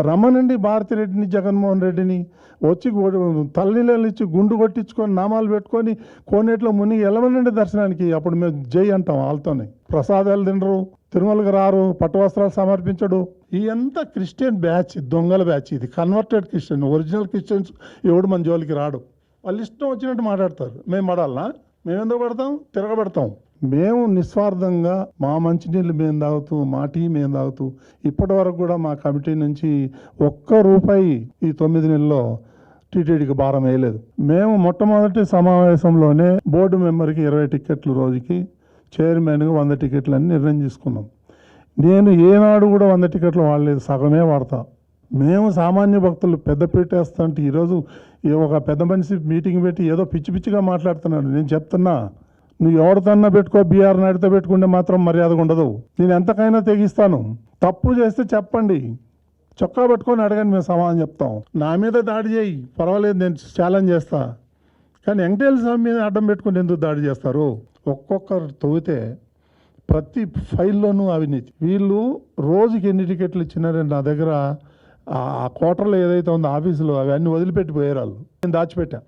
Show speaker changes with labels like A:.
A: రమ్మనండి భారతిరెడ్డిని జగన్మోహన్ రెడ్డిని వచ్చి గు- ఇచ్చి గుండు కొట్టించుకొని నామాలు పెట్టుకొని కోనేట్లో మునిగి వెళ్ళమనండి దర్శనానికి అప్పుడు మేము జై అంటాం వాళ్ళతోనే. ప్రసాదాలు తినరు తిరుమలకు రారు పట్టువస్త్రాలు సమర్పించడు. ఈ అంతా క్రిస్టియన్ బ్యాచ్ దొంగల బ్యాచ్ ఇది. కన్వర్టెడ్ క్రిస్టియన్ ఒరిజినల్ క్రిస్టియన్స్ ఎవడు మన జోలికి రాడు. వాళ్ళు ఇష్టం వచ్చినట్టు మాట్లాడతారు. మేము పడాలనా? మేమెందుకు పడతాం? తిరగబడతాం. మేము నిస్వార్థంగా మా మంచినీళ్ళు మేము తాగుతూ మా టీ మేము తాగుతూ ఇప్పటి వరకు కూడా మా కమిటీ నుంచి ఒక్క రూపాయి ఈ తొమ్మిది నెలల్లో టీటీడీకి భారం వేయలేదు. మేము మొట్టమొదటి సమావేశంలోనే బోర్డు మెంబర్కి ఇరవై టికెట్లు రోజుకి చైర్మన్గా వంద టికెట్లు అని నిర్ణయం తీసుకున్నాం. నేను ఏనాడు కూడా వంద టికెట్లు వాడలేదు సగమే వాడతా. మేము సామాన్య భక్తులు పెద్దపీటేస్తా అంటే ఈరోజు ఒక పెద్ద మనిషి మీటింగ్ పెట్టి ఏదో పిచ్చి పిచ్చిగా మాట్లాడుతున్నాడు. నేను చెప్తున్నా నువ్వు ఎవరితోన్నా పెట్టుకో బీఆర్ నాయుడుతో పెట్టుకుంటే మాత్రం మర్యాదగా ఉండదు. నేను ఎంతకైనా తెగిస్తాను. తప్పు చేస్తే చెప్పండి. చొక్కా పట్టుకొని అడగండి మేము సమాధానం చెప్తాం. నా మీద దాడి చేయి. పర్వాలేదు నేను ఛాలెంజ్ చేస్తా. కానీ వెంకటేశ్వర స్వామి మీద అడ్డం పెట్టుకుని ఎందుకు దాడి చేస్తారు? ఒక్కొక్కరు తవ్వితే ప్రతి ఫైల్లోనూ అవినీతి వీళ్ళు రోజుకి ఎన్ని టికెట్లు ఇచ్చినారని నా దగ్గర ఆ కోటర్లో క్వార్టర్లో ఏదైతే ఉందో ఆఫీసులో అవన్నీ వదిలిపెట్టి పోయారు వాళ్ళు. నేను దాచిపెట్టా.